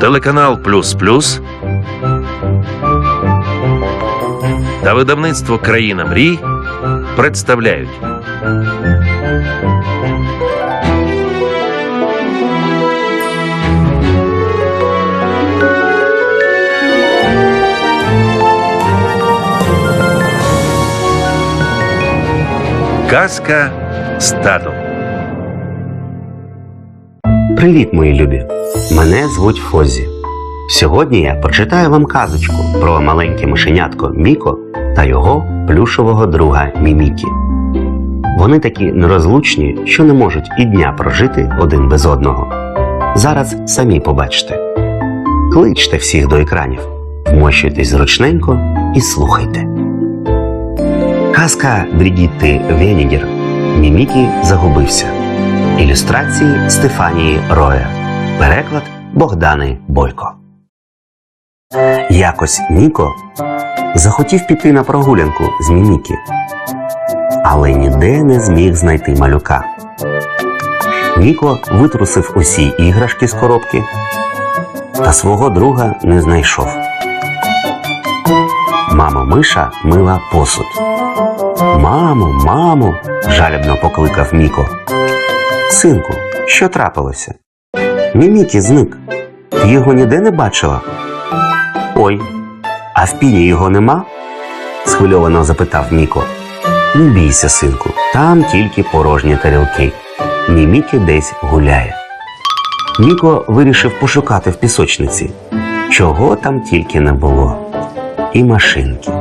телеканал Плюс Плюс та видавництво Країна мрій представляють Казка з. Привіт, мої любі! Мене звуть Фозі. Сьогодні я прочитаю вам казочку про маленьке мишенятко Міко та його плюшового друга Мімікі. Вони такі нерозлучні, що не можуть і дня прожити один без одного. Зараз самі побачите. Кличте всіх до екранів, вмощуйтесь зручненько і слухайте. Казка Брігітти Венігер Мімікі загубився. Ілюстрації Стефанії Роя. Переклад Богдани Бойко. Якось Ніко захотів піти на прогулянку з Мімікі, але ніде не зміг знайти малюка. Ніко витрусив усі іграшки з коробки та свого друга не знайшов. Мама Миша мила посуд. Мамо, мамо, жалібно покликав Міко. Синку, що трапилося? Мімікі зник. Ти його ніде не бачила? Ой, а в піні його нема? схвильовано запитав Міко. Не бійся, синку, там тільки порожні тарілки. Мімікі десь гуляє. Міко вирішив пошукати в пісочниці. Чого там тільки не було. І машинки,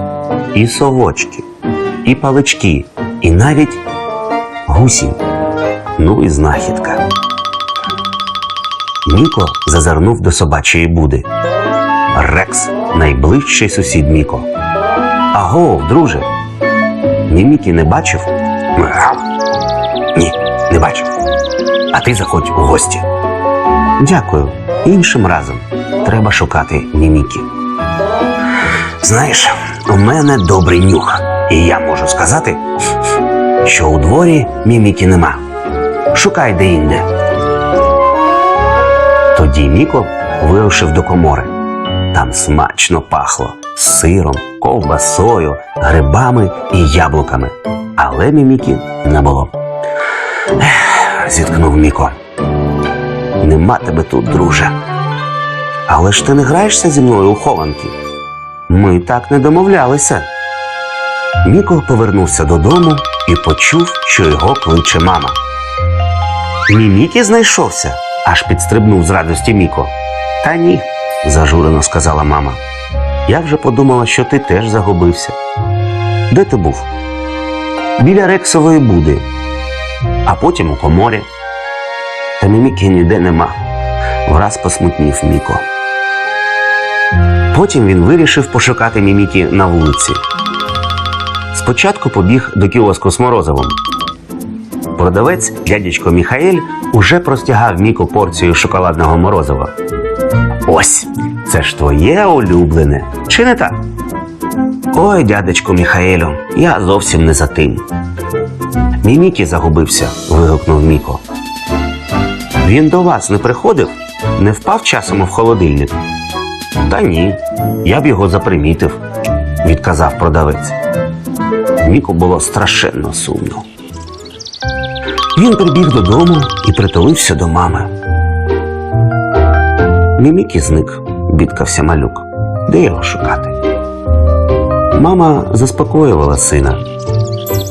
і совочки, і палички, і навіть гусінь. Ну і знахідка. Міко зазирнув до собачої буди. Рекс найближчий сусід Міко. Аго, друже. Мімікі не бачив? Ні, не бачив. А ти заходь у гості. Дякую. Іншим разом треба шукати Мімікі. Знаєш, у мене добрий нюх, і я можу сказати, що у дворі Мімікі нема. Шукай де-інде. Тоді Міко вирушив до комори. Там смачно пахло сиром, ковбасою, грибами і яблуками. Але Мімікі не було. Ех, зіткнув Міко. Нема тебе тут, друже. Але ж ти не граєшся зі мною у хованки. Ми так не домовлялися. Міко повернувся додому і почув, що його кличе мама. Мімікі знайшовся, аж підстрибнув з радості Міко. Та ні, зажурено сказала мама. Я вже подумала, що ти теж загубився. Де ти був? Біля Рексової буди, а потім у коморі. Та Мімікі ніде нема. Враз посмутнів Міко. Потім він вирішив пошукати Мімікі на вулиці. Спочатку побіг до кіоску з морозивом. Продавець дядечко Міхаель уже простягав Міку порцію шоколадного морозива. Ось, це ж твоє улюблене, чи не так? Ой, дядечко Міхаелю, я зовсім не за тим. Мімікі загубився, вигукнув Міко. Він до вас не приходив, не впав часом в холодильник. Та ні, я б його запримітив, відказав продавець. Міку було страшенно сумно. Він прибіг додому і притулився до мами. Мімікі зник, бідкався малюк. Де його шукати? Мама заспокоювала сина.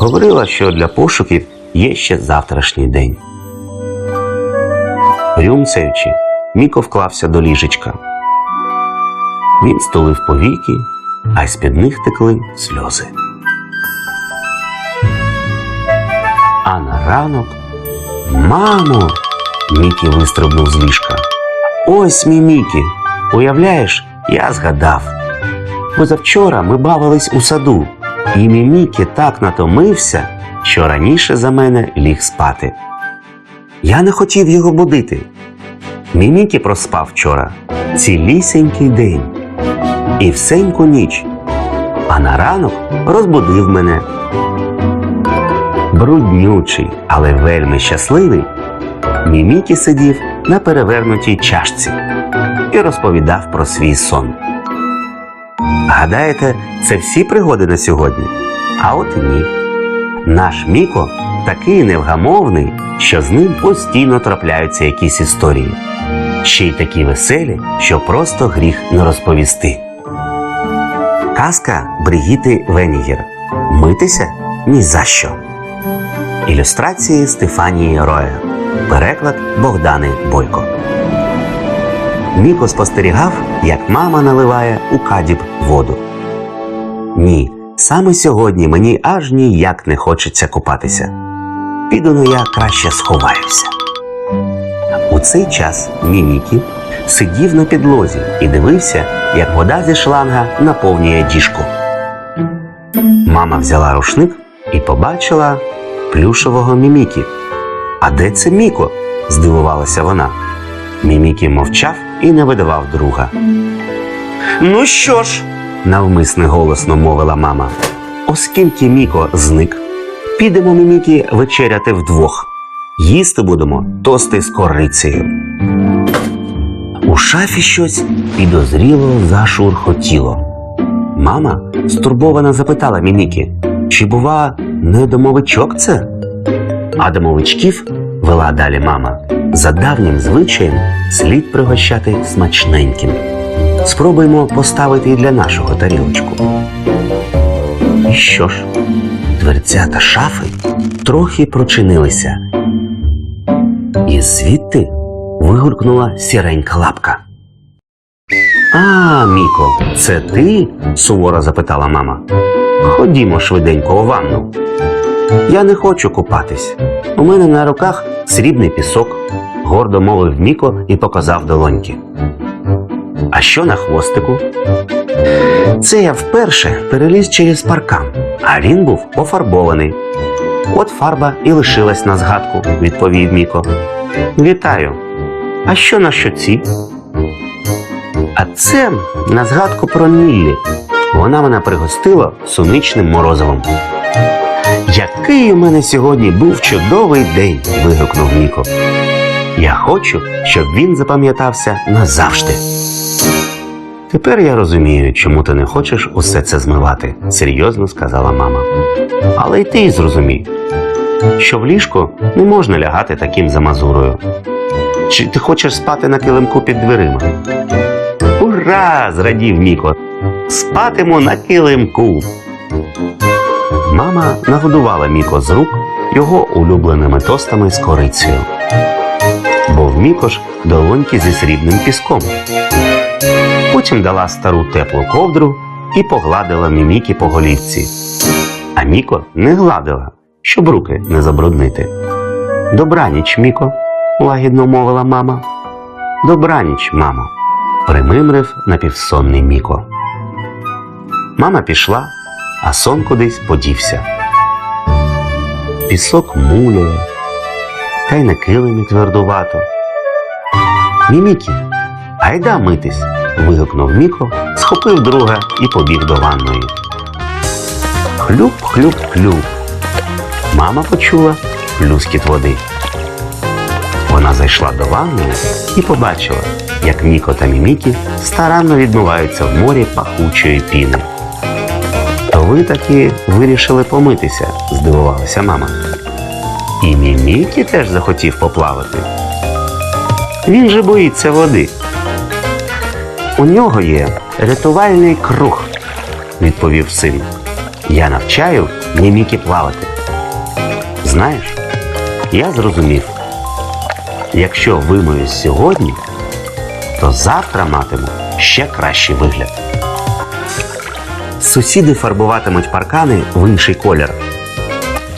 Говорила, що для пошуків є ще завтрашній день. Рюмцяючи, Міко вклався до ліжечка. Він стулив повіки, а й з-під них текли сльози. Ранок Мамо. Мікі вистрибнув з ліжка. Ось мій Мікі. Уявляєш, я згадав. Позавчора ми бавились у саду, і мій Мікі так натомився, що раніше за мене ліг спати. Я не хотів його будити. Мій Мікі проспав вчора цілісінький день і всеньку ніч, а на ранок розбудив мене. Бруднючий, але вельми щасливий, Мімікі сидів на перевернутій чашці. і розповідав про свій сон. Гадаєте, це всі пригоди на сьогодні? А от ні. Наш Міко такий невгамовний, що з ним постійно трапляються якісь історії. Ще й такі веселі, що просто гріх не розповісти. Казка Бригіти Венігер. Митися ні за що. Ілюстрації Стефанії Роя. Переклад Богдани Бойко. Міко спостерігав, як мама наливає у кадіб воду. Ні, саме сьогодні мені аж ніяк не хочеться купатися. Піду ну я краще сховаюся. У цей час Мімікі сидів на підлозі і дивився, як вода зі шланга наповнює діжку. Мама взяла рушник і побачила плюшевого Мімікі. А де це Міко? здивувалася вона. Мімікі мовчав і не видавав друга. Ну що ж, навмисне голосно мовила мама. Оскільки Міко зник, підемо Мімікі вечеряти вдвох. Їсти будемо тости з корицею. У шафі щось підозріло зашурхотіло. Мама стурбовано запитала Мімікі, чи бува не домовичок це? А домовичків, вела далі мама, за давнім звичаєм слід пригощати смачненьким. Спробуємо поставити і для нашого тарілочку. І що ж, дверцята шафи трохи прочинилися, і звідти вигулькнула сіренька лапка. А, Міко, це ти? суворо запитала мама. Ходімо швиденько у ванну. Я не хочу купатись. У мене на руках срібний пісок, гордо мовив Міко і показав долоньки. А що на хвостику? Це я вперше переліз через паркан, а він був пофарбований. От фарба і лишилась на згадку, відповів Міко. Вітаю. А що на щоці? А це на згадку про Ніллі. Вона мене пригостила суничним морозивом. Який у мене сьогодні був чудовий день. вигукнув Міко. Я хочу, щоб він запам'ятався назавжди. Тепер я розумію, чому ти не хочеш усе це змивати, серйозно сказала мама. Але й ти зрозумій, що в ліжку не можна лягати таким замазурою. Чи ти хочеш спати на килимку під дверима? Ура! зрадів Міко. Спатиму на килимку. Мама нагодувала Міко з рук його улюбленими тостами з корицею. Бо в Міко ж долоньки зі срібним піском. Потім дала стару теплу ковдру і погладила Мімікі по голівці. А Міко не гладила, щоб руки не забруднити. Добраніч, Міко, лагідно мовила мама. Добраніч, мамо, примимрив напівсонний Міко. Мама пішла, а сон кудись подівся. Пісок муляє, та й на килимі твердувато. Мімікі, айда митись. вигукнув Міко, схопив друга і побіг до ванної. Хлюп, хлюп, хлюп. Мама почула плюскіт води. Вона зайшла до ванної і побачила, як Міко та Мімікі старанно відмиваються в морі пахучої піни. Ви таки вирішили помитися, здивувалася мама. І Мімікі теж захотів поплавати. Він же боїться води. У нього є рятувальний круг, відповів син. Я навчаю Мімікі плавати. Знаєш, я зрозумів, якщо вимоюсь сьогодні, то завтра матиму ще кращий вигляд сусіди фарбуватимуть паркани в інший колір.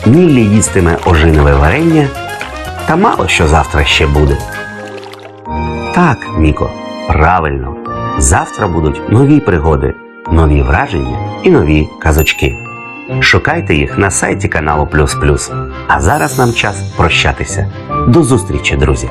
Ніллі їстиме ожинове варення, та мало що завтра ще буде. Так, Міко, правильно. Завтра будуть нові пригоди, нові враження і нові казочки. Шукайте їх на сайті каналу Плюс Плюс. А зараз нам час прощатися. До зустрічі, друзі!